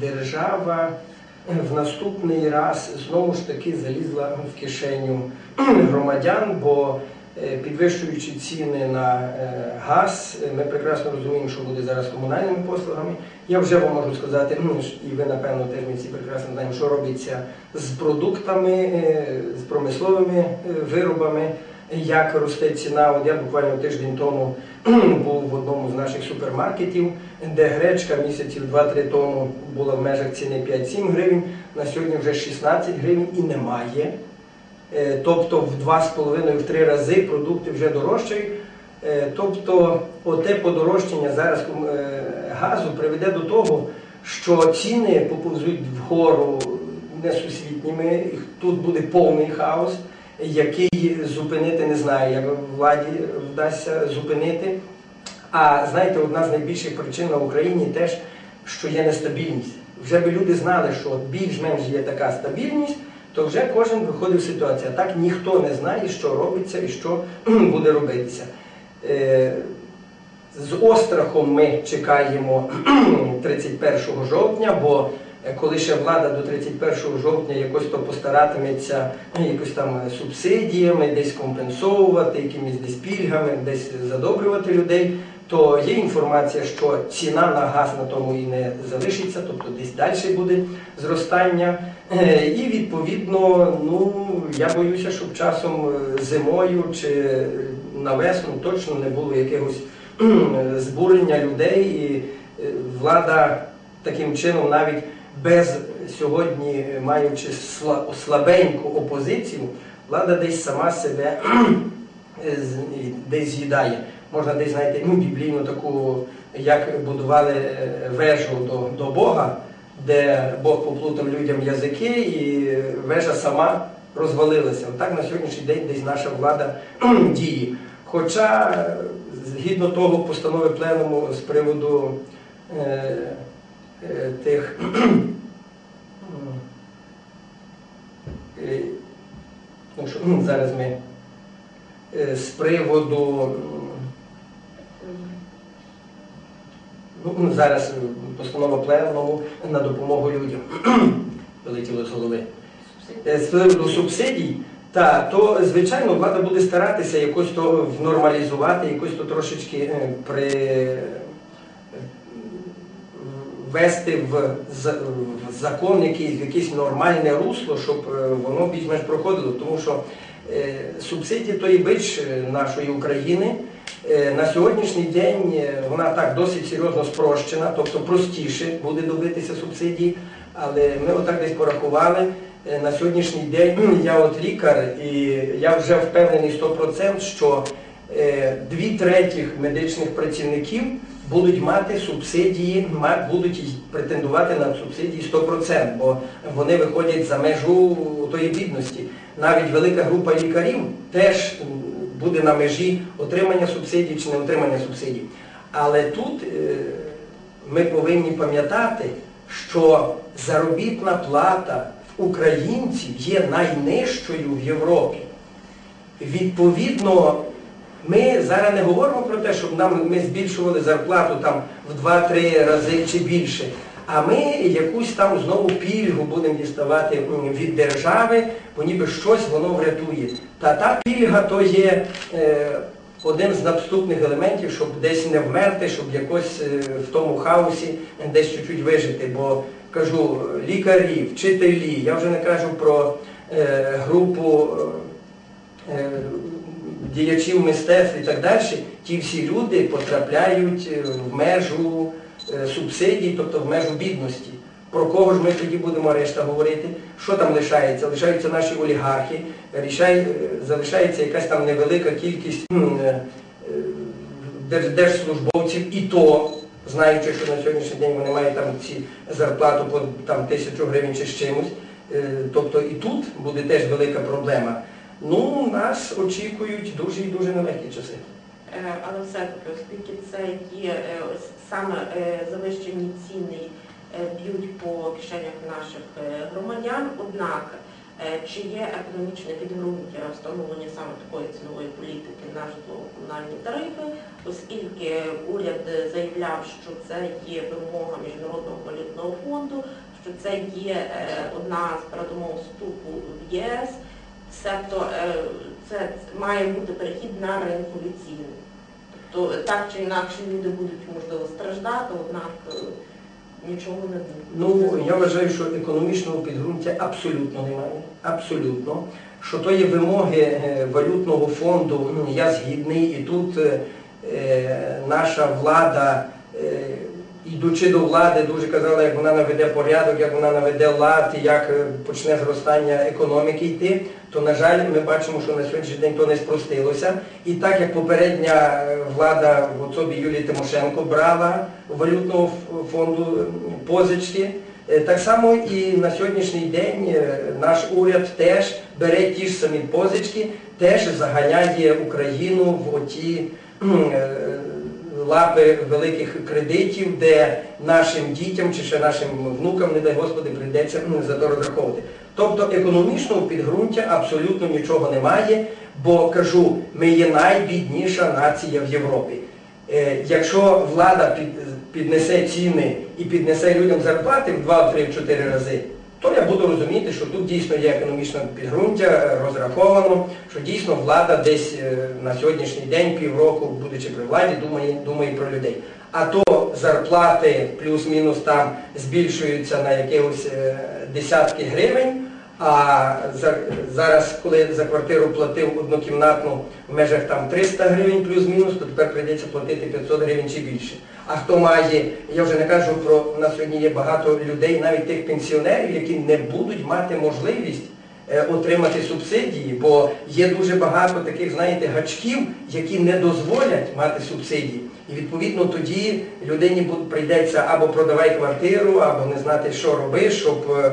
держава в наступний раз знову ж таки залізла в кишеню громадян, бо е, підвищуючи ціни на е, газ, е, ми прекрасно розуміємо, що буде зараз комунальними послугами. Я вже вам можу сказати, ну, і ви напевно теж ми всі прекрасно знаємо, що робиться з продуктами, е, з промисловими е, виробами. Як росте ціна? От я буквально тиждень тому був в одному з наших супермаркетів, де гречка місяців 2-3 тому була в межах ціни 5-7 гривень, на сьогодні вже 16 гривень і немає. Е, Тобто в 2,5 три рази продукти вже дорожчають. Е, Тобто оте подорожчання зараз е, газу приведе до того, що ціни поповзуть вгору несусвітніми, тут буде повний хаос, який зупинити не знаю, як владі вдасться зупинити. А знаєте, одна з найбільших причин на Україні теж, що є нестабільність. Вже би люди знали, що більш-менш є така стабільність, то вже кожен виходить в ситуацію. Так ніхто не знає, що робиться і що буде робитися. Е, З острахом ми чекаємо 31 жовтня, бо коли ще влада до 31 жовтня якось то постаратиметься ну, якось там субсидіями, десь компенсовувати, якимись десь пільгами, десь задобрювати людей, то є інформація, що ціна на газ на тому і не залишиться, тобто десь далі буде зростання. Е, І відповідно, ну я боюся, щоб часом е, зимою чи на весну точно не було якихось збурення людей, і е, влада таким чином навіть без сьогодні, е, маючи слабеньку опозицію, влада десь сама себе е, десь з'їдає. Можна десь знайти ну, біблійну таку, як будували е, вежу до, до Бога, де Бог поплутав людям язики, і вежа сама розвалилася. Отак на сьогоднішній день десь наша влада діє. Хоча, згідно того постанови пленуму з приводу е, тих е, ну, що, зараз ми е, з приводу ну, зараз е, постанова пленуму на допомогу людям вилетіло з голови. Е, з приводу субсидій, та, то звичайно влада буде старатися якось то нормалізувати, якось то трошечки е, при е, ввести в, закон якийсь, в якесь нормальне русло, щоб е, воно більш-менш проходило. Тому що е, субсидії то бич е, нашої України. На сьогоднішній день вона так досить серйозно спрощена, тобто простіше буде добитися субсидій. Але ми отак десь порахували. На сьогоднішній день я от лікар, і я вже впевнений 100%, що дві третіх медичних працівників будуть мати субсидії, будуть претендувати на субсидії 100%, бо вони виходять за межу тої бідності. Навіть велика група лікарів теж буде на межі отримання субсидій чи не отримання субсидій. Але тут е, ми повинні пам'ятати, що заробітна плата українців є найнижчою в Європі. Відповідно, ми зараз не говоримо про те, щоб нам ми збільшували зарплату там в 2-3 рази чи більше. А ми якусь там знову пільгу будемо діставати від держави, бо ніби щось воно врятує. Та та пільга то є е, один з наступних елементів, щоб десь не вмерти, щоб якось е, в тому хаосі десь чуть-чуть вижити. Бо кажу, лікарі, вчителі, я вже не кажу про е, групу. е, е, діячів мистецтв і так далі, ті всі люди потрапляють е, в межу е, субсидій, тобто в межу бідності. Про кого ж ми тоді будемо решта говорити? Що там лишається? Лишаються наші олігархи, е, залишається якась там невелика кількість держслужбовців, і то, знаючи, що на сьогоднішній день вони мають там ці зарплату по тисячу гривень чи з чимось. Тобто і тут буде теж велика проблема. Ну, нас очікують дуже і дуже нелегкі часи. Е, Але все-таки, оскільки це є е, саме е, завищені ціни б'ють по кишенях наших громадян, однак Чи є економічне підґрунтя встановлення саме такої цінової політики на житлово-комунальні тарифи, оскільки уряд заявляв, що це є вимога Міжнародного валютного фонду, що це є одна з передумов вступу в ЄС, себто е, це має бути перехід на ринкові ціни. Тобто так чи інакше люди будуть можливо страждати, однак е, нічого не буде. Ну, я вважаю, що економічного підґрунтя абсолютно немає. Абсолютно. Що то є вимоги е, валютного фонду, ну, я згідний, і тут е, е, наша влада, е, йдучи до влади, дуже казала, як вона наведе порядок, як вона наведе лад, як е, почне зростання економіки йти, то, на жаль, ми бачимо, що на сьогоднішній день то не спростилося. І так як попередня е, влада в особі Юлії Тимошенко брала валютного фонду позички, е, так само і на сьогоднішній день наш уряд теж бере ті ж самі позички, теж заганяє Україну в оті лапи великих кредитів, де нашим дітям чи ще нашим внукам, не дай Господи, прийдеться м, за то розраховувати. Тобто економічного підґрунтя абсолютно нічого немає, бо кажу, ми є найбідніша нація в Європі. Е, Якщо влада піднесе ціни і піднесе людям зарплати в 2, 3, в 4 рази, то я буду розуміти, що тут дійсно є економічне підґрунтя, е, розраховано, що дійсно влада десь е, на сьогоднішній день, півроку, будучи при владі, думає, думає про людей. А то зарплати плюс-мінус там збільшуються на якихось е, десятки гривень. А за- зараз, коли за квартиру платив однокімнатну в межах там 300 гривень плюс-мінус, то тепер прийдеться платити 500 гривень чи більше. А хто має, я вже не кажу про у нас сьогодні є багато людей, навіть тих пенсіонерів, які не будуть мати можливість е, отримати субсидії, бо є дуже багато таких, знаєте, гачків, які не дозволять мати субсидії. І відповідно тоді людині прийдеться або продавай квартиру, або не знати, що робиш, щоб е,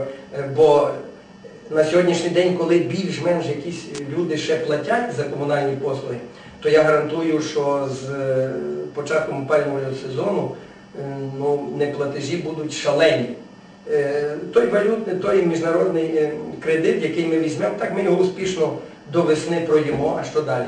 бо на сьогоднішній день, коли більш-менш якісь люди ще платять за комунальні послуги, то я гарантую, що з е, початком опалювального сезону е, ну, неплатежі будуть шалені. Е, Той валютний, той міжнародний кредит, який ми візьмемо, так ми його успішно до весни пройдемо, а що далі?